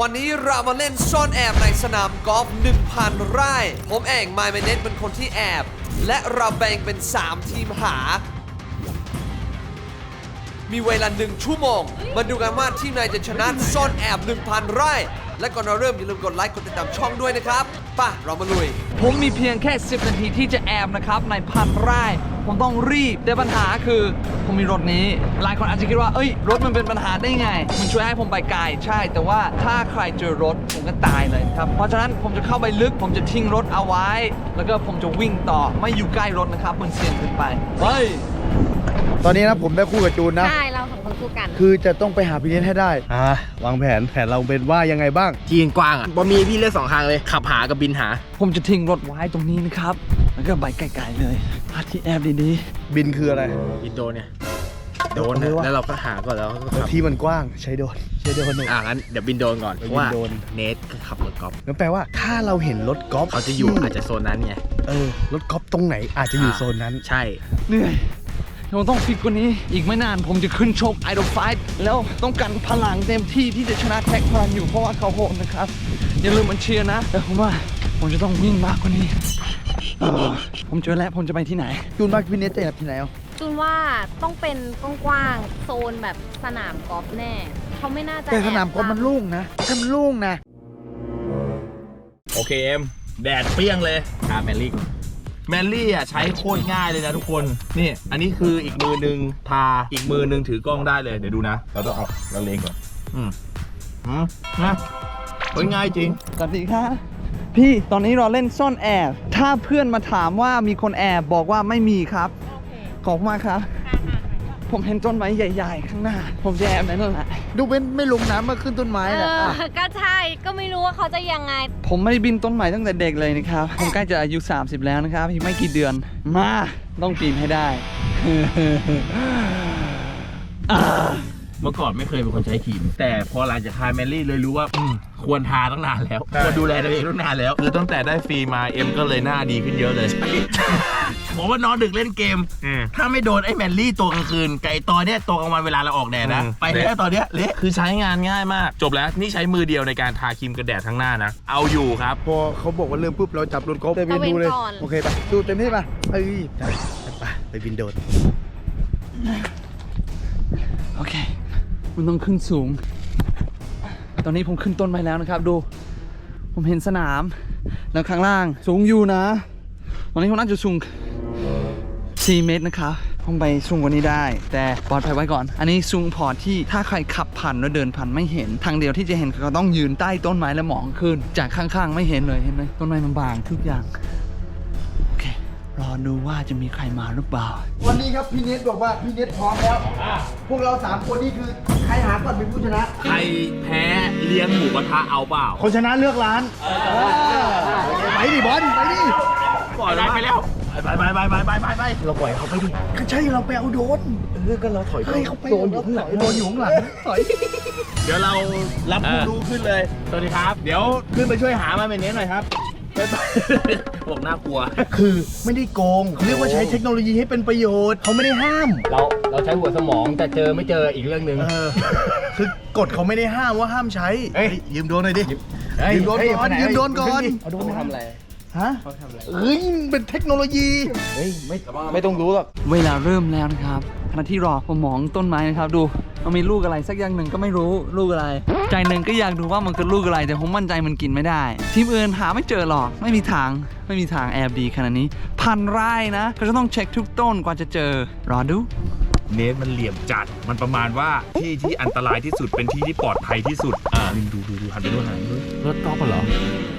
วันนี้เรามาเล่นซ่อนแอบในสนามกอล์ฟ 1,000 ไร่ ผมเองไมเมเนตเป็นคนที่แอบ และเราแบ่งเป็น 3 ทีมหา มีเวลาหนึ่งชั่วโมง มาดูกันว่าทีมไหนจะชนะซ่อนแอบ 1,000 ไร่ และก่อนเราเริ่มอย่าลืมกดไลค์กดติดตามช่องด้วยนะครับป่ะเรามาลุย ผมมีเพียงแค่ 10 นาทีที่จะแอบนะครับในพันไร่ ผมต้องรีบแต่ปัญหาคือ ผมมีรถนี้ หลายคนอาจจะคิดว่า เอ้ย รถมันเป็นปัญหาได้ไง มันช่วยให้ผมไปไกลใช่ แต่ว่าถ้าใครเจอรถผมก็ตายเลยครับ เพราะฉะนั้นผมจะเข้าไปลึก ผมจะทิ้งรถเอาไว้ แล้วก็ผมจะวิ่งต่อไม่อยู่ใกล้รถนะครับมันเสี่ยงเกินไปเฮ้ย ตอนนี้นะผมได้คู่กับจูนนะ ใช่เราสองคนคู่กัน คือจะต้องไปหาพี่เนทให้ได้ อ่าวางแผนแผนเราเป็นว่ายังไงบ้าง จีนกว้างอะบะมีพี่เลือกสองทางเลย ขับหากับบินหา ผมจะทิ้งรถไว้ตรงนี้นะครับ แล้วก็ไปไกลๆเลยหาที่แอบดีบินคืออะไร บินโดนเนี่ย โดนเอานะไว้ว่าแล้วเราก็หาก่อนแล้วก็ขับที่มันกว้างใช้โดนใช้โดนหนูอ่างั้นเดี๋ยวบินโดนก่อน เพเดี๋ยวราะว่าบินโดน เนทก็ขับรถกอล์ฟนั่นแปลว่าถ้าเราเห็นรถกอล์ฟเขาจะอยู่ที่อาจจะโซนนั้นไง เออรถกอล์ฟตรงไหนอาจจะอยู่โซนนั้น ใช่ ๆ เหนื่อย ผมต้องฟิตกว่านี้ อีกไม่นานผมจะขึ้นชกไอดอลไฟแล้วต้องการพลังเต็มที่ที่จะชนะแท็กพลังอยู่เพราะว่าเขาโหดนะครับ อย่าลืมมันเชียร์นะแต่ผมว่าผมจะต้องวิ่งมากกว่านี้เออผมเจอแล้วผมจะไปที่ไหนจูนว่าพี่เนทจะแอบที่ไหนเอาจูนว่าต้องเป็นกว้างๆโซนแบบสนามกอล์ฟแน่ เขาไม่น่าจะแต่สนามกอล์ฟแบมันโล่งนะถ้ามันโล่งนะ โอเคเอ็มแดดเปรี้ยงเลยหาแมรี่ก่อน แมรี่อะใช้โคตรง่ายเลยนะทุกคน นี่ อันนี้คืออีกมือหนึ่งทาอีกมือหนึ่งถือกล้องได้เลย เดี๋ยวดูนะ เราต้องเอาเราเลงก่อน อืมอืมนะเฮ้ยง่ายจริง สวัสดีค่ะ พี่ตอนนี้เราเล่นซ่อนแอบ ถ้าเพื่อนมาถามว่ามีคนแอบบอกว่าไม่มีครับ ขอบคุณมากครับ ผมเห็นต้นไม้ใหญ่ๆ ข้างหน้า ผมจะแอบในนั่นแหละ ดูเป็นไม่ลงน้ำมาขึ้นต้นไม้เอแหละออะก็ใช่ ก็ไม่รู้ว่าเขาจะยังไง ผมไม่ได้บินต้นไม้ตั้งแต่เด็กเลยนะครับ ผมใกล้จะอายุ 30 แล้วนะครับอีกไม่กี่เดือน มา ต้องปีนให้ได้ อ่าเมื่อก่อนไม่เคยเป็นคนใช้ครีม แต่พอหลังจากทาแมรี่เลยรู้ว่าอืมควรทาตั้งนานแล้วควรดูแลตัวเองตั้งนานแล้วคือตั้งแต่ได้ฟรีมาเอ็มก็เลยหน้าดีขึ้นเยอะเลยผมว่านอนดึกเล่นเกมถ้าไม่โดนไอ้แมนลี่ตัวกลางคืนไก่ตอนเนี้ยตัวกลางวันเวลาเราออกแดดนะ อืม ไปแล้วตอนเนี้ยเละคือใช้งานง่ายมาก จบแล้วนี่ใช้มือเดียวในการทาครีมกันแดดทั้งหน้านะ เอาอยู่ครับ พอเขาบอกว่าเริ่มปุ๊บเราจับรถกอล์ฟไปบินดูเลย ตะเวนก่อน โอเคปะดูเต็มที่ปะเอ้ยไปไปไปบินโดนโอเค มันต้องขึ้นสูง ตอนนี้ผมขึ้นต้นไม้แล้วนะครับ ดู ผมเห็นสนาม แล้วข้างล่าง สูงอยู่นะ ตอนนี้ผมน่าจะสูง 4 เมตรนะครับผมไปสูงกว่านี้ได้ แต่ปลอดภัยไว้ก่อน อันนี้สูงพอที่ถ้าใครขับผ่านแล้วเดินผ่านไม่เห็น ทางเดียวที่จะเห็นคือเขาต้องยืนใต้ต้นไม้แล้วมองขึ้น จากข้างๆ ไม่เห็นเลยเห็นไหมต้นไม้มันบางทุกอย่าง รอดูว่าจะมีใครมาหรือเปล่า วันนี้ครับพี่เนทบอกว่าพี่เนทพร้อมแล้วพวกเราสามคนนี่คือใครหาก่อนเป็นผู้ชนะ ใครแพ้เลี้ยงหมูกระทะเอาเปล่าคนชนะเลือกร้านไปดิบอลไปดิปล่อยไปแล้วไปไปไปไปไปไปไปเราปล่อยเขาไปดิก็ใช่เราไปเอาโดนเออก็เราถอยให้เขาไปโดนอยู่ข้างหลังโดนอยู่ข้างหลังถอยเดี๋ยวเรารับผู้รู้ขึ้นเลยสวัสดีครับ เดี๋ยวขึ้นไปช่วยหามาเป็นเน้นหน่อยครับไปไป บอกน่ากลัว คือไม่ได้โกงเขาเรียกว่าใช้เทคโนโลยีให้เป็นประโยชน์เขาไม่ได้ห้าม เราเราใช้หัวสมองแต่เจอไม่เจออีกเรื่องหนึ่ง เออคือกฎเขาไม่ได้ห้ามว่าห้ามใช้เฮ้ย เฮ้ยยืมโดนหน่อยดิเฮ้ยยืมโดนเฮ้ยก่อนไปไหนยืมโดนก่อน เอาโดนทำอะไร ฮะเฮ้ยเป็นเทคโนโลยี เฮ้ยไม่ไม่ต้องรู้หรอก เวลาเริ่มแล้วนะครับขณะที่รอผมมองต้นไม้นะครับดู มันมีลูกอะไรสักอย่างหนึ่งก็ไม่รู้ลูกอะไร ใจหนึ่งก็อยากดูว่ามันคือลูกอะไร แต่ผมมั่นใจมันกินไม่ได้ ทีมอื่นหาไม่เจอหรอกไม่มีทางไม่มีทางแอบดีขนาดนี้พันไร่นะก็จะต้องเช็คทุกต้นกว่าจะเจอ รอดูเนสมันเหลี่ยมจัด มันประมาณว่าที่ที่อันตรายที่สุดเป็นที่ที่ปลอดภัยที่สุด อ่าดูดูดูหันไปดูหันไปดูรถกอล์ฟเหรอ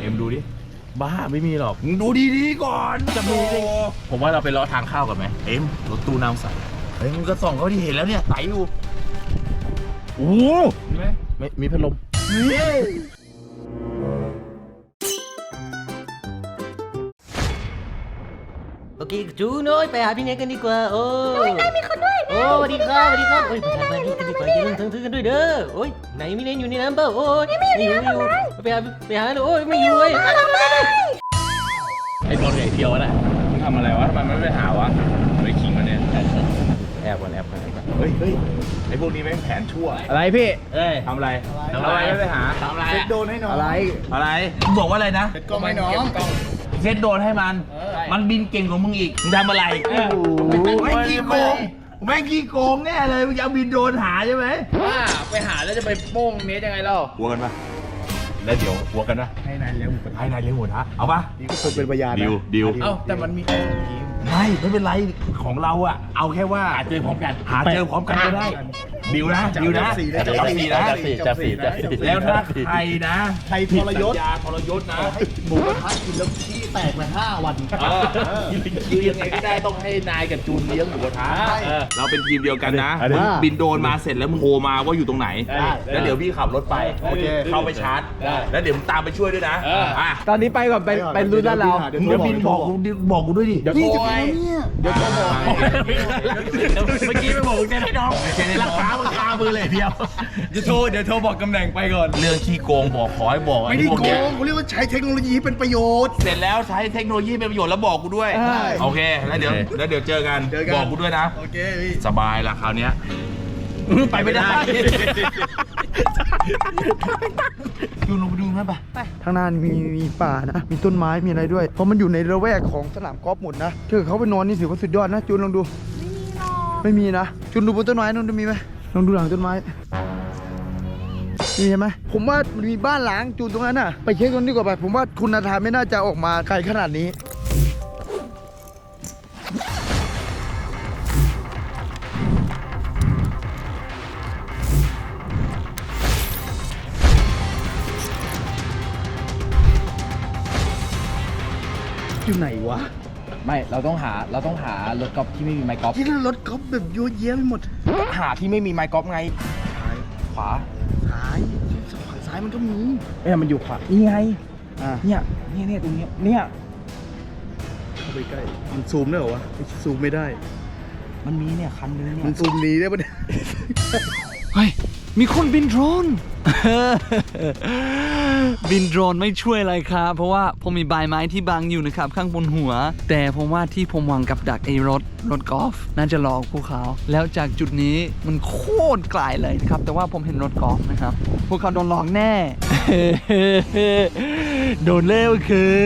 เอ็มดูดิ บ้าไม่มีหรอก มึงดูดีๆก่อนจะมีได้ไงผมว่าเราไปเลาะทางเข้ากันไหม เอ็มรถตู้น้ำใสเฮ้ยมึงก็ส่องเขาที่เห็นแล้วเนี่ยใสอยู่โอ้โหมีไหมไม่มีพัดลม เคจูน้อยไปหาพี่เนทกันดีกว่าโอ้ยไหนมีคนด้วยโอ้สวัสดีครับสวัสดีครับโอ้ยไปหาพี่เนทกันดีกว่าอย่าลืมทั้งซื้อกันด้วยเด้อโอ้ยไหนพี่เนทอยู่ในน้ำเปล่าโอ้ยไม่อยู่ไม่อยู่ไปหาไปหาเลยโอ้ยไม่อยู่เว้ยไอ้บอลใหญ่เที่ยวน่ะมึงทำอะไรวะทำไมไม่ไปหาวะไปขิงมันเนี่ยแอบก่อนแอบก่อนแอบก่อนเฮ้ยเฮ้ยไอ้พวกนี้แม่งแผนชั่ว อะไรพี่เอ้ยทำอะไรทำอะไรไม่ไปหาทำอะไรเซ็ตโดนให้น้องอะไรอะไรมึงบอกว่าอะไรนะเซ็ตกล้องให้น้อง เซ็ตโดนให้มัน มันบินเก่งกว่ามึงอีกมึงทำอะไรไม่ขี้โกงแม่งขี้โกงแน่เลยมึงจะเอาบินโดรนหาใช่ไหมว่าไปหาแล้วจะไปโป้งเนสยังไงเล่าหัวกันปะแล้วเดี๋ยวหัวกันนะให้นายเลี้ยงหมูกระทะให้นายเลี้ยงหมูกระทะเอาปะนี่ก็คงเป็นพยานนะดิวดิวเอ้าแต่มันมีไม่ไม่เป็นไรของเราอะเอาแค่ว่าหาเจอพร้อมกัน หาเจอพร้อมกันก็ได้ ดิวนะดิวนะจับสี่นะจับสี่นะจับสี่จับสี่จับสี่ แล้วถ้าใครนะใครทรยศสัญญาทรยศนะหมูกระทะกินแล้วขี้แตกไปห้าวันคือยังไงก็ได้ต้องให้นายกับจูนเลี้ยงหมูกระทะเออเราเป็นทีมเดียวกันนะอันนี้ มึงบินโดรนมาเสร็จแล้วมึงโทรมาว่าอยู่ตรงไหน ได้ แล้วเดี๋ยวพี่ขับรถไปโอเค เข้าไปชาร์จแล้วเดี๋ยวมึงตามไปช่วยด้วยนะอะตอนนี้ไปก่อนไปไปรุ่นด้านเราเดี๋ยวมึงจะบินบอกกูดิบอกกูด้วยดิ เดี๋ยวโทรไงเดี๋ยวเขาบอกเมื่อกี้ไม่บอกมึงจะให้น้องรักษามึงคามือเลยเดียว เดี๋ยวโทรเดี๋ยวโทรบอกตำแหน่งไปก่อน เรื่องขี้โกงบอกขอให้บอกไม่ได้พวโกเนี้ยงเขาเรียกว่าใช้เทคโนโลยีให้เป็นประโยชน์ เสร็จแล้วใช้เทคโนโลยีเป็นประโยชน์แล้วบอกกูด้วย ใช่โอเค แล้วเดี๋ยวแล้วเดี๋ยวเจอกันเจอกัน บอกกูด้วยนะ โอเคพี่ สบายละคราวเนี้ยไปไม่ได้ ดูลงไปดูนั่นปะข้างหน้ามีมีป่านะ มีต้นไม้ มีอะไรด้วย เพราะมันอยู่ในระแวกของสนามกอล์ฟหมดนะถ้าเกิดเขาไปนอนนี่ถือว่าสุดยอดนะ จูนลองดู ไม่มีหรอกไม่มีนะ จูนดูบนต้นไม้นู่นมีไหม ลองดูหลังต้นไม้มีเห็นไหมผมว่ามันมีบ้านหลังจูนตรงนั้นน่ะ ไปเช็คตรงนี้กว่าไป ผมว่าคุณนาธานไม่น่าจะออกมาไกลขนาดนี้ อยู่ไหนวะ ไม่เราต้องหาเราต้องหารถกอล์ฟที่ไม่มีไมค์กอล์ฟที่รถกอล์ฟแบบเยอะแยะไปหมดหาที่ไม่มีไมค์กอล์ฟไงขวาซ้ายฝั่งซ้ายมันก็มีเอ้ยมันอยู่ขวานี่ไงอ่าเนี่ยเนี่ยเนี่ยตรงเนี้ยเนี่ยเข้าไปใกล้มันซูมได้เหรอวะไม่ซูมไม่ได้ มันมีเนี่ยคันนึงเนี่มันยซูมหนีได้ปะเนี่ยเฮ้ย มีคนบินโดรน บินโดรนไม่ช่วยอะไรครับเพราะว่าผมมีใบไม้ที่บังอยู่นะครับข้างบนหัว แต่ผมว่าที่ผมวางกับดักไอ้รถรถกอล์ฟน่าจะหลอกพวกเขาแล้วจากจุดนี้มันโคตรไกลเลยนะครับ แต่ว่าผมเห็นรถกอล์ฟนะครับ พวกเขาโดนหลอกแน่ โดนเร็วคือ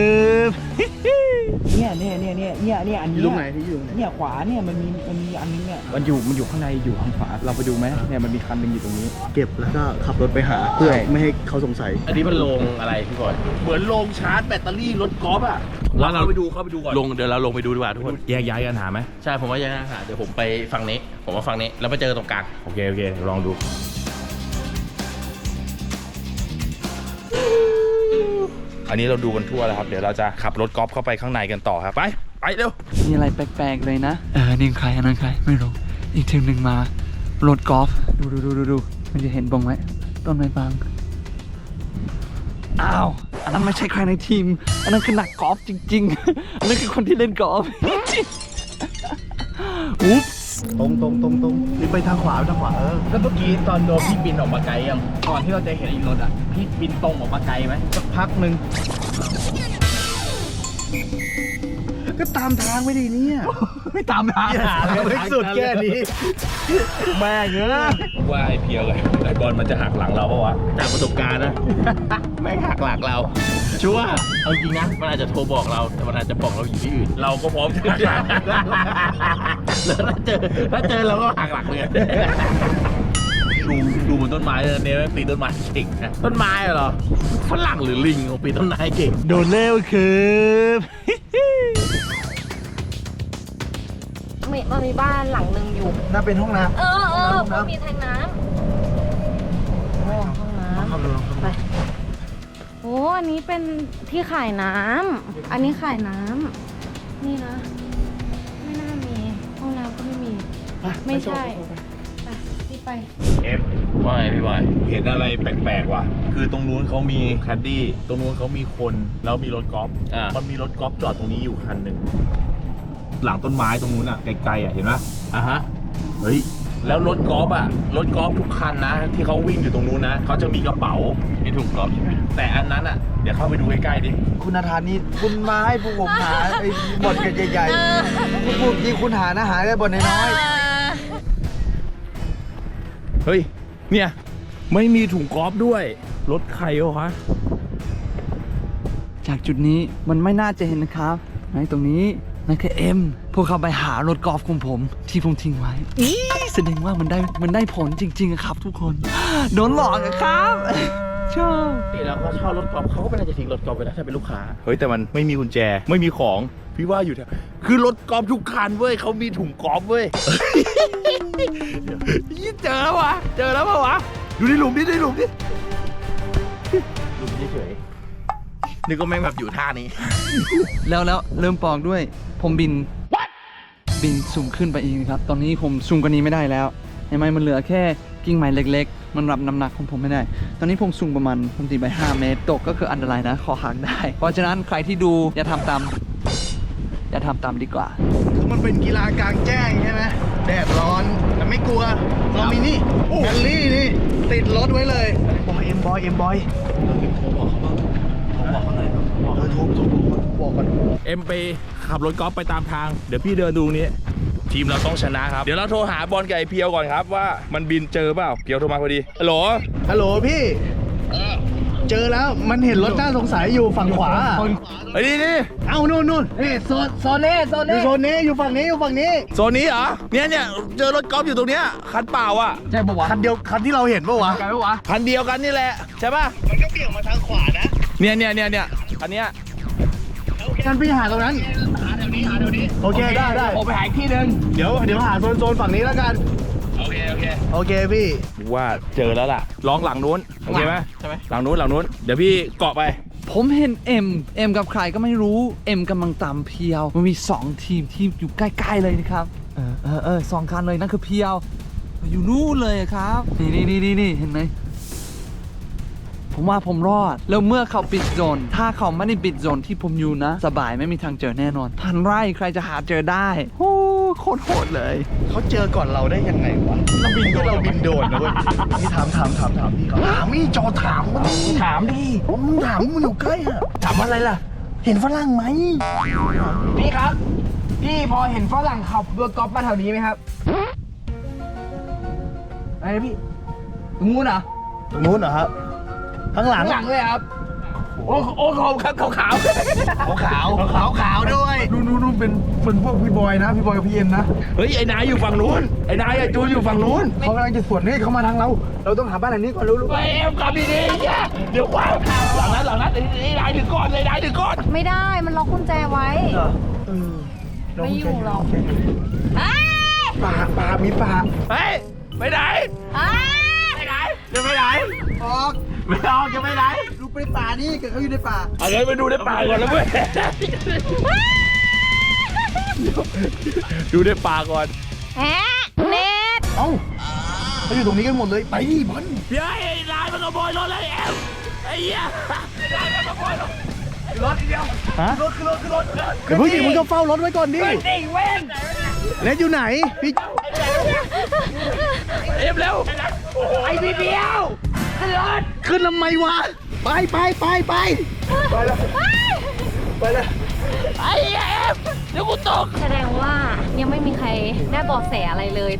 เนี่ยเนี่ยเนี่ยเนี่ยเนี่ยเนี่ยอันอนี้ยู่ตรงไหนที่อยู่ตรงไหนเนี่ยขวาเนี่ยมันมีมันมีอันนึงเนี่ยมันอยู่มันอยู่ข้างในอยู่ข้างขวาเราไปดูไหมเนี่ยมันมีคันหนึงอยู่ตรงนี้ เก็บแล้วก็ขับรถไปหาเพื่อไม่ให้เขาสงสัย อันนี้มันลงอะไรพี่บอยเหมือนลงชาร์จแบตเตอรี่รถกอล์ฟอะว่าเราไปดูเข้าไปดูก่อนลงเดี๋ยวเราลงไปดูดีกว่าทุกคน แยกย้ายกันหาไหมใช่ผมว่ายังหาเดี๋ยวผมไปฝั่งนี้ ผมว่าฝั่งนี้แล้วไปเจอตรงกลางโอเคโอเคลองดู อันนี้เราดูกันทั่วแล้วครับ เดี๋ยวเราจะขับรถกอล์ฟเข้าไปข้างในกันต่อครับ ไป ไปเร็ว มีอะไรแปลกๆเลยนะ เออนี่ใครอันนั้นใครไม่รู้ อีกทีมหนึ่งมารถกอล์ฟ ดูดูดูดูดูมันจะเห็นบงไหมต้นไม้บาง อ้าว อันนั้นไม่ใช่ใครในทีม อันนั้นคือนักกอล์ฟจริง ๆ อันนั้นคือคนที่เล่นกอล์ฟอุ๊บ ตรงตรงตรงตรงนี่ไปทางขวาไปทางขวาเออแล้วเมื่อกี้ตอนโดนพี่บินออกมาไกลยังก่อนที่เราจะเห็นไอ้รถอะพี่บินตรงออกมาไกลไหมสักพักหนึ่ง ก็ตามทางไม่ดีเนี่ย ไม่ตามทางหาเลยไม่สุดแค่นี้แม่เงอะว่าไอ้เพียวกับไอ้บอลมันจะหักหลังเราปะวะจากประสบการณ์นะแม่งหักหลักเรา ชัวร์เอาจริงนะมันอาจจะโทรบอกเราแต่มันอาจจะบอกเราอยู่ที่อื่น เราก็พร้อมจะหักหลังแล้วถ้าเจอถ้าเจอเราก็หักหลักเลย ดูดูบนต้นไม้เลยเนี่ยแม่งปีนต้นไม้เก่งนะต้นไม้เหรอฝรั่งหรือลิงของปีนต้นไม้เก่งโดนเร็วคือมีมันมีบ้านหลังหนึ่งอยู่ น่าเป็นห้องน้เออเออห้องน้ำมันมีแทงน้ำโอ้ห้องน้ำ เข้าเลยำไป โอ้อันนี้เป็นที่ขายน้ำ อันนี้ขายน้ำ นี่นะ ไม่น่ามี ห้องน้ำก็ไม่มีไม่ใช่ไปรีบไป เอฟว่าไงพี่บอยเห็นอะไรแปลกๆว่ะ คือตรงนู้นเขามีแคดดี้ ตรงนู้นเขามีคนแล้วมีรถกอล์ฟอ่ามันมีรถกอล์ฟจอดตรงนี้อยู่คันหนึ่งหลังต้นไม้ตรงนู้นอะไกลๆอะเห็นไหมอะฮะ เฮ้ยแล้วรถกอล์ฟอะรถกอล์ฟทุกคันนะ ที่เขาวิ่งอยู่ตรงนู้นนะเขาจะมีกระเป๋ามีถุงกอล์ฟใช่ไหมแต่อันนั้นอะเดี๋ยวเข้าไปดูใกล้ๆดิคุณนาธานนี่คุณมาให้พวกผมหาไอ้บ่อนกันใหญ่ๆคุณพูดจริงคุณหานะหาได้บ่อนน้อย เฮ้ย เนี่ย ไม่มีถุงกอล์ฟด้วย รถใครวะจากจุดนี้มันไม่น่าจะเห็นนะครับ ในตรงนี้นั่นคือเอ็มพวกเขาไปหารถกอล์ฟของผม ที่ผมทิ้งไว้อีแสดงว่ามันได้มันได้ผลจริงๆอะครับ ทุกคน โดนหลอกอะครับ ชอบแล้วก็เช่ารถกอล์ฟเขาก็ไม่น่าจะทิ้งรถกอล์ฟไปแล้วถ้าเป็นลูกค้า เฮ้ยแต่มันไม่มีกุญแจไม่มีของ พี่ว่าอยู่แถวคือรถกอล์ฟทุกคันเว้ยเขามีถุงกอล์ฟเว้ย ยี่เจอแล้ววะเจอแล้วปะวะดูในหลุมดิในหลุมดิหลุมเฉยๆนึกว่าแม่งแบบอยู่ท่านี้ แล้วแล้วเริ่มปองด้วย ผมบิน บินสูงขึ้นไปอีกนะครับ ตอนนี้ผมสูงกว่านี้ไม่ได้แล้วเห็นไหมมันเหลือแค่ กิ่งไม้เล็กๆ มันรับน้ำหนักของผมไม่ได้ ตอนนี้ผมสูงประมาณผมตีไป 5 เมตร ตกก็คืออันตรายนะ คอหักได้ เพราะฉะนั้นใครที่ดูอย่าทำตาม อย่าทำตามดีกว่า คือมันเป็นกีฬากลางแจ้งใช่ไหมแดดร้อน แต่ไม่กลัว เรามีนี่แกลลี่นี่ ติดรถไว้เลยบอยเอ็มบอยเอ็มบอยโทรบอกเขาบ้างโทรบอกเขาหน่อยบอกเขาโทรโทรบอกก่อนเอ็มไปขับรถกอล์ฟไปตามทาง เดี๋ยวพี่เดินดูนี้ ทีมเราต้องชนะครับ เดี๋ยวเราโทรหาบอลกับไอเพียวก่อนครับว่ามันบินเจอเปล่าเพียวโทรมาพอดีฮัลโหลฮัลโหลพี่เจอแล้วมันเห็นรถน่าสงสัยอยู่ฝั่งขวาไอ้ยนี่นี่เอ้านู่นนู่นนี่โซนโซนนี้โซนนี้อยู่โซนนี้อยู่ฝั่งนี้อยู่ฝั่งนี้โซนนี้เหรอเนี่ยเนี่ยเจอรถกอล์ฟอยู่ตรงเนี้ยคันเปล่าอะใช่ปะวะคันเดียวคันที่เราเห็นปะวะไกลปะวะคันเดียวกันนี่แหละใช่ป่ะมันก็เบี่ยงมาทางขวานะเนี่ยเนี่ยเนี่ยเนี่ยคันเนี้ยงั้นพี่หาตรงนั้นหาแถว นี้หาแถวนี้โอเคได้ได้ ผมไปหาอีกที่หนึ่งเดี๋ยวเดี๋ยวหาโซนโซนฝั่งนี้แล้วกัน โอเคโอเคโอเคพี่ ว่าเจอแล้วล่ะลองหลังนู้นโอเคไหมใช่ไหมหลังนู้นหลังนู้นเดี๋ยวพี่เกาะไป ผมเห็นเอ็มเอ็มกับใครก็ไม่รู้เอ็มกำลังตามเพียว มันมีสองทีมที่อยู่ใกล้ๆเลยนะครับ เออเออเออสองคันเลยนั่นคือเพียว อยู่นู่นเลยครับนี่นี่นี่นี่นี่เห็นไหม ผมว่าผมรอด แล้วเมื่อเขาปิดโซน ถ้าเขาไม่ได้ปิดโซนที่ผมอยู่นะ สบายไม่มีทางเจอแน่นอน พันไร่ใครจะหาเจอได้โอ้โคตรโหดเลย เขาเจอก่อนเราได้ยังไงวะเราบินโดนเราบินโดนนะเว้ยนี่ถามถามถามถามพี่เขาถามนี่จอถามมันดิถามดิมึงถามมันอยู่ใกล้อะถามอะไรล่ะ เห็นฝรั่งไหมพี่ครับ พี่พอเห็นฝรั่งขับรถกอล์ฟมาแถวนี้ไหมครับอะไรนะพี่ตรงนู้นเหรอตรงนู้นเหรอครับ ข้างหลัง ข้างหลังเลยครับ โอ้โอ้ขาวครับขาวขาวขาวขาวขาวขาวด้วยนู่นนู่นนู่นเป็นเป็นพวกพี่บอยนะพี่บอยกับพี่เอ็มนะเฮ้ยไอ้นายอยู่ฝั่งนู้นไอ้นายไอ้จูนอยู่ฝั่งนู้นเขากำลังจะสวนนี่เขามาทางเรา เราต้องหาบ้านหลังนี้ก่อนรู้รู้ไปเอ็มกลับดีๆเนี่ยเดี๋ยวว่าหลังนั้นหลังนั้นไอ้ไอ้นายถึงก่อนเลยนายถึงก่อนไม่ได้มันล็อกกุญแจไว้เออเราไม่อยู่หรอกเอ้ยป่าป่ามีป่าเฮ้ยไปไหนเอ้ยไปไหนจะไปไหนออก ไม่ออกจะไปไหนลูกไปป่านี่เกิดเขาอยู่ในป่าเอาเลยไปดูในป่าก่อนแล้วเว้ยดูในป่าก่อนแฮะเน็ตเอ้าเขาอยู่ตรงนี้กันหมดเลยไปดิบอลเดี๋ยวไอ้นายมันขโมยรถเลยแอมไอ้เหี้ยนายมันขโมยรถรถเดียวฮะรถคือรถคือรถเดี๋ยวผู้หญิงมึงก็เฝ้ารถไว้ก่อนดินี่เว้นเล็ดอยู่ไหนพี่เอ็มเร็วไอ้พี่เดียว ขึ้นทำไมวะ ไปไปไปไปไปแล้วไปแล้วไอ้เอ็มเดี๋ยวกูตก แสดงว่ายังไม่มีใครได้เบาะแสอะไรเลย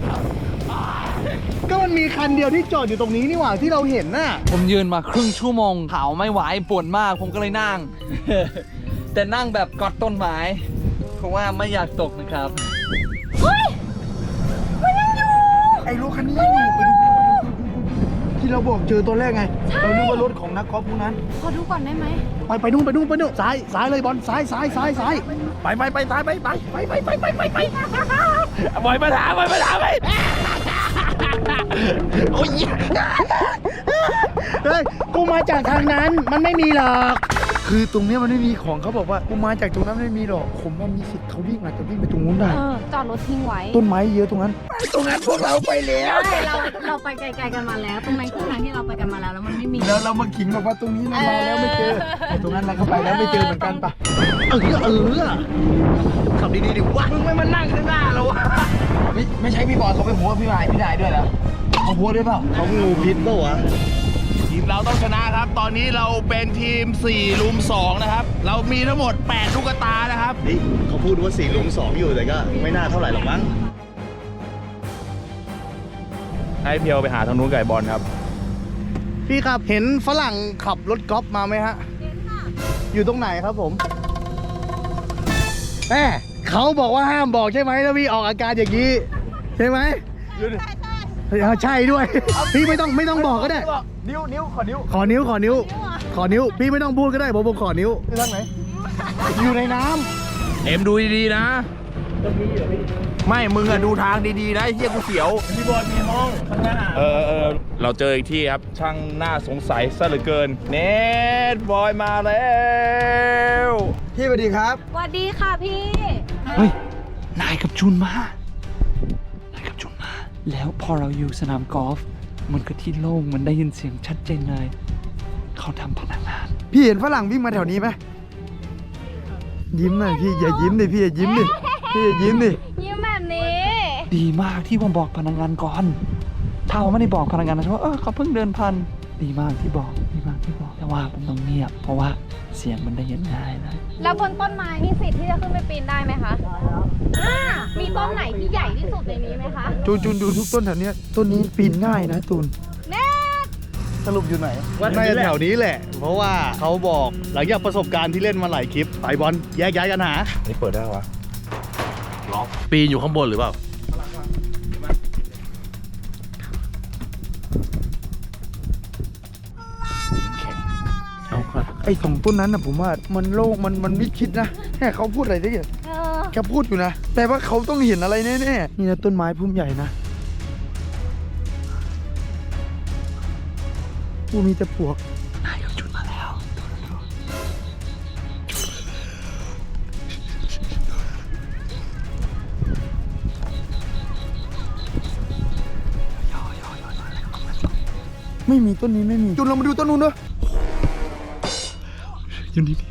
ก็มันมีคันเดียวที่จอดอยู่ตรงนี้นี่หว่าที่เราเห็นน่ะ ผมยืนมาครึ่งชั่วโมงขาวไม่ไหวปวดมาก ผมก็เลยนั่ง แต่นั่งแบบกอดต้นไม้เพราะว่าไม่อยากตกนะครับไอ้รถคันนี้นี่ไปดู ที่เราบอกเจอตัวแรกไงเรานึกว่ารถของนักกอล์ฟพวกนั้น ขอดูก่อนได้ไหมไปไปนู่นไปนู่นไปนู่นซ้ายซ้ายเลยบอลซ้ายซ้ายซ้ายซ้ายไปไปไปตายไปไปไปไปไปไปไปไปบอยมาถามบอยมาถามไปโอ้ยเฮ้ยกูมาจากทางนั้นมันไม่มีหรอก คือตรงเนี้ยมันไม่มีของเขาบอกว่ากูมาจากตรงนั้นไม่มีหรอก ผมว่ามีสิทธิ์เขาวิ่งอาจจะวิ่งไปตรงนู้นได้ เออจอดรถทิ้งไว้ต้นไม้เยอะตรงนั้น ตรงนั้นพวกเราไปแล้ว ใช่เราเราไปไกลๆกันมาแล้ว ตรงนั้นคือทางที่เราไปกันมาแล้วแล้วมันไม่มี แล้วเรามาขิงบอกว่าตรงนี้เรามาแล้วไม่เจอเออแต่ตรงนั้นเราก็ไปแล้วไม่เจอเหมือนกันปะเออเออขับดีๆดิวะมึงไม่มานั่งข้างหน้าเราวะไม่ไม่ใช่พี่บอลเขาไปหัวพี่นายพี่นายด้วยเหรอเขาหัวด้วยเปล่าเขางูพิษปะวะทีม เราต้องชนะครับ ตอนนี้เราเป็นทีม4ลุม2นะครับ เรามีทั้งหมด8ลูกตานะครับนี่เขาพูดว่าสี่ลุมสองอยู่แต่ก็ไม่น่าเท่าไหร่หรอกมั้ง ให้เพียวไปหาทางนู้นไก่บอลครับ พี่ครับเห็นฝรั่งขับรถกอล์ฟมาไหมฮะ อยู่ตรงไหนครับผมแม่เขาบอกว่าห้ามบอกใช่ไหมถ้าพี่ออกอาการอย่างนี้ ใช่ไหมใช่ใช่ใช่ด้วย พี่ไม่ต้องไม่ต้องบอกก็ได้ นิ้วนิ้วขอนิ้วขอนิ้วขอนิ้ว ขอนิ้ว พี่ไม่ต้องพูดก็ได้ผมผมขอนิ้วที่ทางไหน อยู่ในน้ำเอ็มดูดีๆนะ ไม่ มึงอะดูทางดีๆนะไอ้เฮียกูเสียวพี่บอลมีห้องข้างหน้าเออเออเราเจออีกที่ครับ ช่างน่าสงสัยซะเหลือเกิน เนทบอยมาแล้วพี่สวัสดีครับสวัสดีค่ะพี่ เฮ้ย นายกับจุนมา นายกับจุนมา แล้วพอเราอยู่สนามกอล์ฟ มันก็ที่โล่งมันได้ยินเสียงชัดเจนเลย เขาทำพนักงาน พี่เห็นฝรั่งวิ่งมาแถวนี้ไหมยิ้มหน่อยพี่อย่ายิ้มดิพี่อย่ายิ้มดิพี่อย่ายิ้มดิยิ้มแบบนี้ ดีมากที่ผมบอกพนักงานก่อน ถ้าผมไม่ได้บอกพนักงานนะว่าเออเขาเพิ่งเดินพันดีมากที่บอกดีมากที่บอกแต่ว่าผมต้องเงียบ เพราะว่าเสียงมันได้ยินง่ายนะแล้วบนต้นไม้มีสิทธิ์ที่จะขึ้นไปปีนได้ไหมคะ อ่ามีต้นไหนที่ใหญ่ที่สุดในนี้ไหมคะจูนจูนดูทุกต้นแถวเนี้ยต้นนี้ปีนง่ายนะจูนแน่สรุปอยู่ไหนน่าจะแถวนี้แหละ เพราะว่าเขาบอกหลังจากประสบการณ์ที่เล่นมาหลายคลิปไปบอลแยกย้ายกันหานี่เปิดได้วะปีนอยู่ข้างบนหรือเปล่าไอ้สองต้นนั้นนะผมว่ามันโล่งมันมันมิดชิดนะแค่เขาพูดอะไรได้ยังเออ แกพูดอยู่นะ แต่ว่าเขาต้องเห็นอะไรแน่ๆ นี่นะต้นไม้พุ่มใหญ่นะกูมีแต่ปลวก นายกับจุนมาแล้วไม่มีต้นนี้ไม่มี จุนเรามาดูต้นนู้นเนอะอยู่นี่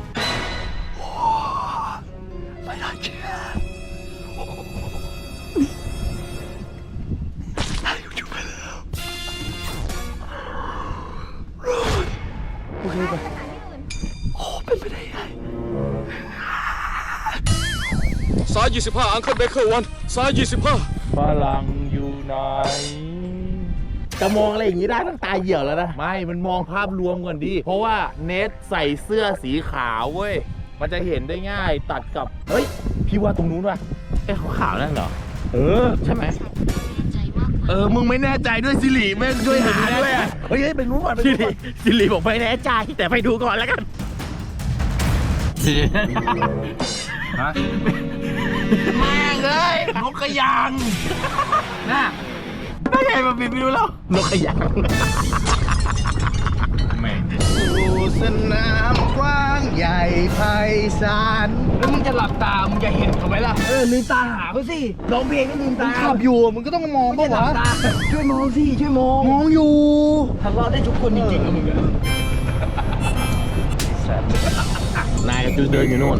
25 อังเคิลเบเกอร์วันซ้าย 25 ฝรั่งอยู่ไหน จะมองอะไรอย่างนี้ได้ตั้งตาเหี่ยวแล้วนะ ไม่ มันมองภาพรวมก่อนดิเพราะว่าเนทใส่เสื้อสีขาวเว้ย มันจะเห็นได้ง่ายตัดกับ เฮ้ย พี่ว่าตรงนู้นว่ะเอ้ขาวๆนั่นเหรอ เออ ใช่ไหม เออ มึงไม่แน่ใจด้วยสิริแม่งช่วยหาด้วยอะเฮ้ยเฮ้ยไปนู้นก่อนไปสินู้นริก่อนสิริบอกไม่แน่ใจแต่ไปดูก่อนแล้วกันฮะ แม่งเลยนกกระยางน่ะได้ไงมาบินไม่รู้แล้วนกขยางแม่งสู่สนามกว้างใหญ่ไพศาลแล้วมึงจะหลับตา มึงจะเห็นเขาไหมล่ะ เออลืมตาหาเขาสิร้องเพลงก็ลืมมึตางขับอยู่มึงก็ต้องมองป่าวะช่วยมองสิช่วยมองมองอยู่ ทะเลาะได้ทุกคนจริงๆนะมึงอะนายกับจูเดินอยู่นู่น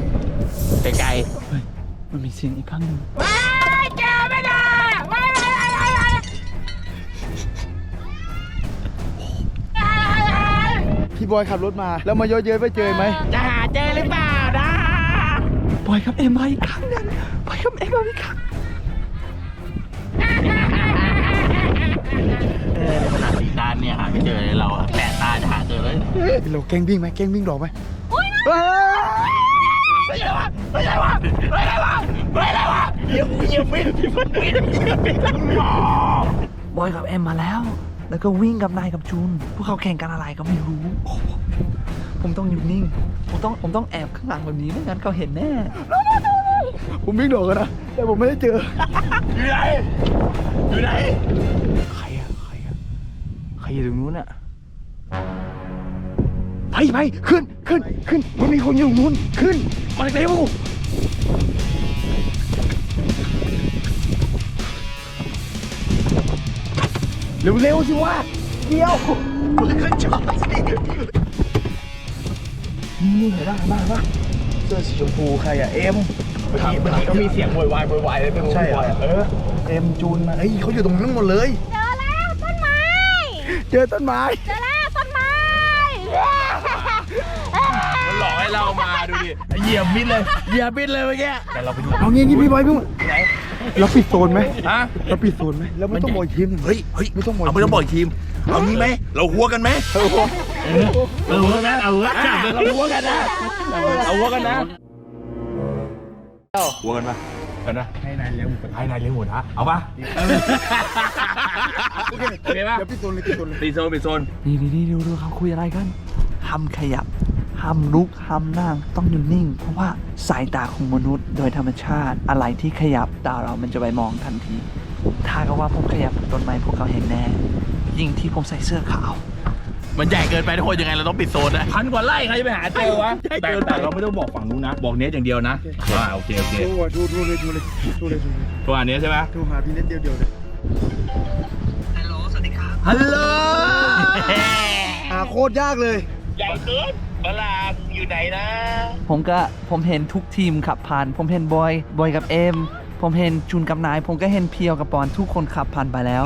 ไกล มันมีเสียงอีกครั้งหนึ่งพี่บอยขับรถมา แล้วมาเยอะเย้ยไปเจอไหมๆจะหาเจอหรือเปล่านะปล่อยครับเอ็มมาอีกครั้งหนึงปล่อยครับเอ็มมาอีกครั้งขนาดสีตาเนี่ยหาไม่เจอเลยเราอะแปดตาจะหาเจอเลยเราแกล้งวิ่งไหมแกล้งวิ่งหลอกไหมเฮ้ย บอยกับเอ็มมาแล้ว แล้วก็วิ่งกับนายกับจูน พวกเขาแข่งกันอะไรก็ไม่รู้ผมต้องอยู่นิ่ง ผมต้อง ผมต้องแอบข้างหลังแบบนี้ไม่งั้นเขาเห็นแน่ ผมวิ่งหลอกกันนะ แต่ผมไม่ได้เจอ อยู่ไหน อยู่ไหน ใครอะใครอะใครอยู่ตรงนู้นอะ ไปไปขึ้นขึ้นขึ้นมันมีคนอยู่นู้นขึ้นมาเร็วเร็วเร็วๆสิวะเดียวมึงก็จอดสินี่เห็นป่ะมาป่ะเสื้อสีชมพูใครอะเอ็มเมื่อกี้เมื่อกี้ก็มีเสียงโวยวายโวยวายเลยเป็นใช่เหรอเออเอ็มจูนมาเฮ้ยเขาอยู่ตรงนั้นหมดเลย เจอแล้วต้นไม้ เจอต้นไม้เจอแล้ว มันหลอกให้เรามาดูดิเหยียบมิดเลยเหยียบมิดเลยเมื่อกี้แต่เราไปดูเอางี้งี้พี่บอยพี่ไหนเราปิดโซนไหมฮะเราปิดโซนไหมแล้วไม่ต้องบอกอีกทีมหนึ่งเฮ้ยเฮ้ยไม่ต้องบอกเอาไม่ต้องบอกอีกทีมเอางี้ไหมเราหัวกันไหมเออหัวกันเอาหัวกันเราหัวกันนะเอาหัวกันนะหัวกันปะกันนะให้นายเลี้ยงให้นายเลี้ยงหมูทะเอาปะโอเคโอเคปะเดี๋ยวปิดโซนเลยปิดโซนเลยปีโซนปีโซนนี่นี่นี่ดูดูเขาคุยอะไรกันห้ามขยับ ห้ามลุกห้ามนั่งต้องอยู่นิ่ง เพราะว่าสายตาของมนุษย์โดยธรรมชาติอะไรที่ขยับตาเรามันจะไปมองทันที ถ้าก็ว่าผมขยับต้นไม้พวกเขาเห็นแน่ ยิ่งที่ผมใส่เสื้อขาว มันใหญ่เกินไปทุกคนยังไงเราต้องปิดโซนนะพันกว่าไร่ใครจะไปหาเจอวะแต่แต่เราไม่ต้องบอกฝั่งนู้นนะ บอกเนสอย่างเดียวนะอ่าโอเคโอเคโอ้ดูดูเลยดูเลยดูเลยดูเลยตัวอันนี้ใช่ไหมโทรหาพี่เน็ตเดียวเดียวเลยฮัลโหล หาโคตรยากเลย ผมก็ผมเห็นทุกทีมขับผ่าน ผมเห็นบอยบอยกับเอ็มผมเห็นจุนกับนาย ผมก็เห็นเพียวกับปอนทุกคนขับผ่านไปแล้ว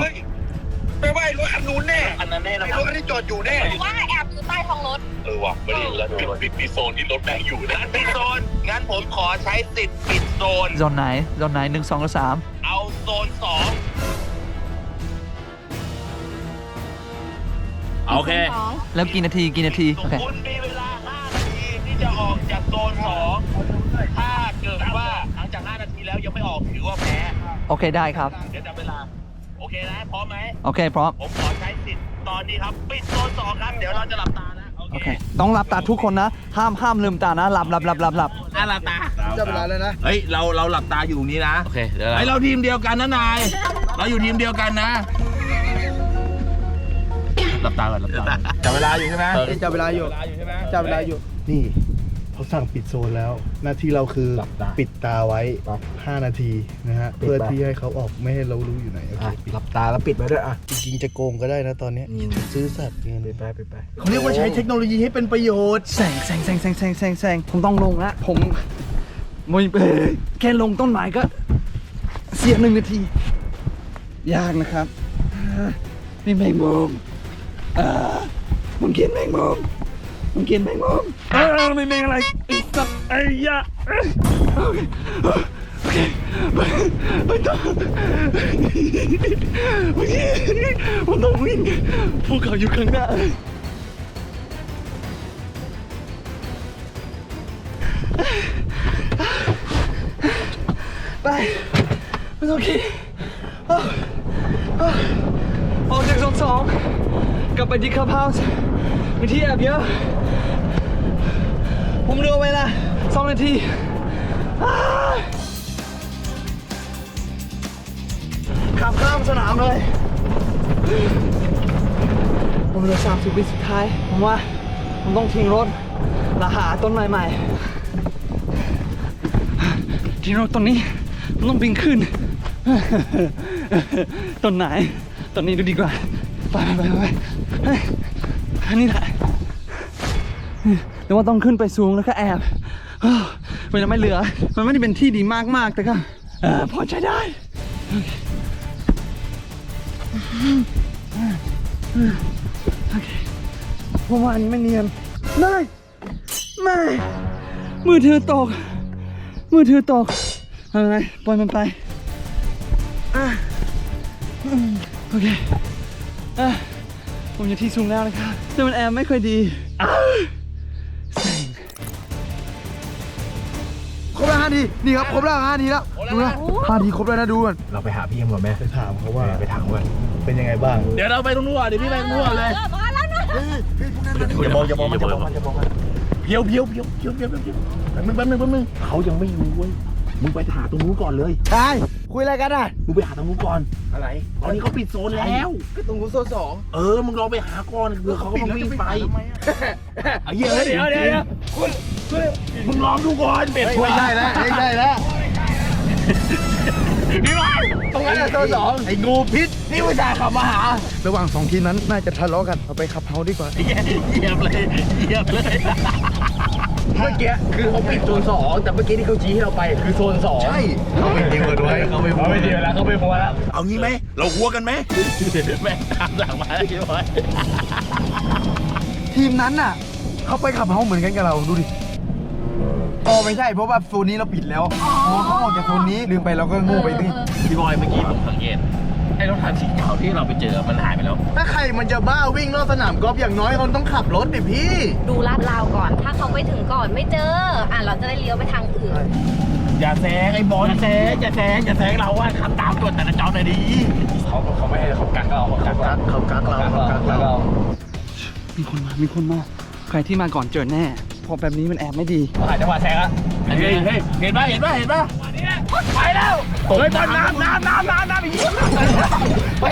ว่าแอบอยู่ใต้ท้องรถ เออว่ะไม่ได้แล้วปิดปิดปิดโซนที่รถแม่งอยู่นะปิดโซน งั้นผมขอใช้สิทธิ์ปิดโซน โซนไหนโซนไหนหนึ่งสองหรือสามเอาโซนสองโอเค แล้วกี่นาทีกี่นาที โอเค คุณมีเว ออกถือว่าแพ้โอเคได้ครับ เดี๋ยวจับเวลา โอเคนะพร้อมไหมโอเคพร้อมผมขอใช้สิทธิ์ตอนนี้ครับ ปิดโซนสองครับ เดี๋ยวเราจะหลับตานะโอโอเคเคต้องหลับตาทุกคนนะ ห้ามห้ามลืมตานะหลับหลับหลับหลับหลับอะหลับตาจับเวลาเลยนะ เฮ้ย เราเราหลับตาอยู่ตรงนี้นะ โอเค เดี๋ยวไอเราทีมเดียวกันนะนาย เราอยู่ทีมเดียวกันนะ หลับตาก่อนหลับตาจับเวลาอยู่ใช่ไหม จับเวลาอยู่ จับเวลาอยู่ นี่ เขาสั่งปิดโซนแล้ว หน้าที่เราคือหลับตาปิดตาไว้5นาทีนะฮะเพื่อที่ให้เขาออกไม่ให้เรารู้อยู่ไหนโอเคหลับตาแล้วปิดไว้ด้วยอะ จริงๆจะโกงก็ได้นะตอนเนี้ยซื้อสัตว์เงินไปไปไปเขาเรียกว่าใช้เทคโนโลยีให้เป็นประโยชน์แซงแซงแซงแซงแซงแซงแซงผมต้องลงละผมไม่เอ่อแค่ลงต้นไม้ก็ เสียหนึ่งนาที ยากนะครับอ่านี่แมงมุมอ่าผมกินแมงมุมผมกินแมงมุม เออไม่แมงอะไรไอ้สัตว์ไอ้ยะเอ้ยโอเคโอเคไปไปต่อโอเคผมต้องวิ่งพวกเขาอยู่ข้างหน้าไปมันโอเคอ้าวอ้าวออกจากโซนสองกลับไปที่คาพาส์มีที่แอบเยอะ ผมเรือเวลาสองนาทีขับข้ามสนามเลย ผมเหลือสามสิบวิสุดท้าย ผมว่าผมต้องทิ้งรถแล้วหาต้นไม้ใหม่ที่รถต้นนี้มันต้องบินขึ้น ต้นไหนต้นนี้ดูดีกว่า ไปไปไปไปเฮ้ยอันนี้แหละ แต่ว่าต้องขึ้นไปสูงแล้วก็แอบมันยังไม่เหลือ มันไม่ได้เป็นที่ดีมากๆแต่ก็พอใช้ได้โอเคผมว่าอันนี้ไม่เนียนไม่ไม่มือถือตก มือถือตกไม่เป็นไรปล่อยมันไปอะโอเคอะผมอยู่ที่สูงแล้วนะครับแต่มันแอร์ไม่ค่อยดีอะ 5ทีนี่ครับครบแล้ว5ทีแล้วดูนะ5ทีครบแล้วนะดูกันเราไปหาพี่ยังก่อนไหมไปถามเขาว่าไปถามว่าเป็นยังไงบ้างเดี๋ยวเราไปตรงนู้นอะเดี๋ยวพี่ไปตรงนู้นเลยอย่ามองอย่ามองอย่ามองอย่ามองเพียวเพียวเพียวเพียวเพียวเพียวแป๊บนึงแป๊บนึงแป๊บนึงเขายังไม่รู้เว้ยมึงไปหาตรงนู้นก่อนเลยใช่คุยอะไรกันอะมึงไปหาตรงนู้นก่อนอะไรตอนนี้เขาปิดโซนแล้วก็ตรงนู้นโซนสองเออมึงลองไปหาก่อนเผื่อเขาก็ดแล้วจไปไอ้เฮ้ยเดี๋ยวเดี๋ยวคุณ มึงลองดูก่อนเป็ดไม่ได้แล้วไม่ได้แล้วตรงนั้นอะโซนสองไอ้งูพิษนี่วิชาขับมาหา ระหว่างสองทีมนั้นน่าจะทะเลาะกันเอาไปขับเฮาดีกว่าเหยียบเลยเหยียบเลยเมื่อกี้คือเขาปิดโซนสองแต่เมื่อกี้ที่เขาชี้ให้เราไปคือโซนสองใช่เขาไม่ดีกว่าด้วยเขาไม่พูดไม่ดีแล้วเขาไม่หัวแล้วเอางี้ไหมเราหัวกันไหมแม่ตามหลังมาแล้วพี่บอยทีมนั้นน่ะเขาไปขับเฮาเหมือนกันกับเราดูดิอ๋อ ไม่ใช่เพราะว่าโซนนี้เราปิดแล้วอ๋อเขาออกจากโซนนี้ลืมไปเราก็โง่ไปพี่พี่บอยเมื่อกี้ผมสังเกตไอ้รถคันสีขาวที่เราไปเจอมันหายไปแล้ว ถ้าใครมันจะบ้าวิ่งรอบสนามกอล์ฟอย่างน้อยเขาต้องขับรถดิพี่ ดูลาดราวก่อน ถ้าเขาไปถึงก่อนไม่เจอ อะเราจะได้เลี้ยวไปทางอื่น อย่าแซงไอ้บอลอย่าแซงอย่าแซงอย่าแซงเราอะทำตามกฎแต่ละจอหน่อยดีเขาเขาไม่ให้เขากักเราเขากักเราเขากักเราเขากักเรา มีคนมา มีคนมา ใครที่มาก่อนเจอแน่ พอแบบนี้มันแอบไม่ดีหาจังหวะแซงอะเฮ้ยเฮ้ยเห็นป่ะเห็นป่ะเห็นป่ะไปแล้วเฮ้ยบอลน้ำน้ำน้ำน้ำน้ำอีกไป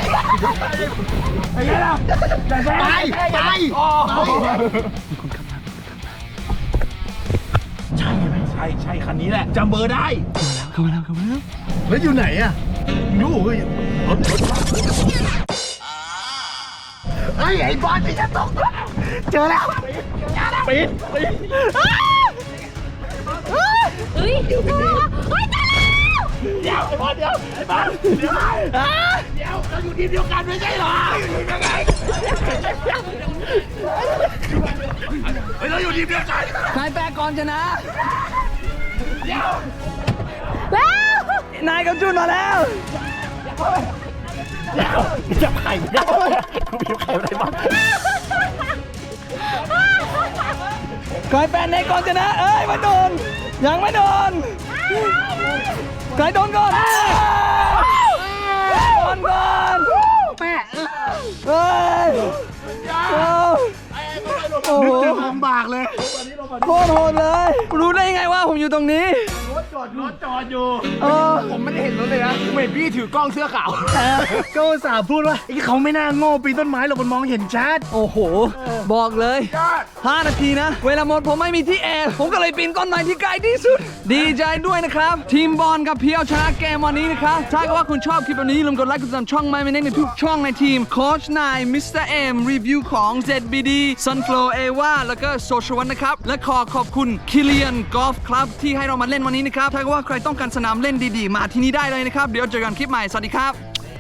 ไปไงล่ะอย่าแซงไปไปอ๋อใช่ไหมใช่ใช่คันนี้แหละจำเบอร์ได้เข้ามาแล้วเข้ามาแล้วแล้วอยู่ไหนอะดูเฮ้ยรถรถ ไอ้ไอ้บอลพี่จะตกแล้วเจอแล้วปิดปิดเฮ้ยเจอแล้วเฮ้ยเจอแล้วเดี๋ยวไอ้บอลเดี๋ยวไอ้บอลเดี๋ยวเดี๋ยวเราอยู่ทีมเดียวกันไม่ใช่เหรอยังไงเฮ้ยเราอยู่ทีมเดียวกันใครแปลก่อนชนะแล้วนายกับจุนมาแล้ว จะไข่ไม่ได้กูมีไข่อะไรบ้างใครแปลในก่อนชนะ เอ้ยมาโดน ยังไม่โดนใครโดนก่อนโดนก่อนแม่เฮ้ยโอ้โหลำบากเลยโคตรโหดเลย รู้ได้ยังไงว่าผมอยู่ตรงนี้ รถจอดอยู่ เออผมไม่ได้เห็นรถเลยนะผมเห็นพี่ถือกล้องเสื้อขาว ก็อุตสาห์พูดว่าไอ้เขาไม่น่าโง่ปีนต้นไม้หรอกมันมองเห็นชัดโอ้โห บอกเลย 5 นาทีนะ เวลาหมดผมไม่มีที่แอร์ผมก็เลยปีนต้นไม้ที่ไกลที่สุด ดีใจด้วยนะครับ ทีมบอลกับเพียวชนะเกมวันนี้นะครับ ถ้าเกิดว่าคุณชอบคลิปแบบนี้อย่าลืมกดไลค์กดติดตามช่องไม่ไม่เน้นในทุกช่องในทีมโค้ชนายมิสเตอร์เอ็มรีวิวของ ZBD Sunflow Ava แล้วก็โซชวันนะครับและขอขอบคุณคิเลียนกอล์ฟคลับที่ให้เรามาเล่นวันนี้นะครับถ้าเกิดว่าใครต้องการสนามเล่นดีๆ มาที่นี่ได้เลยนะครับ เดี๋ยวเจอกันคลิปใหม่ สวัสดีครับ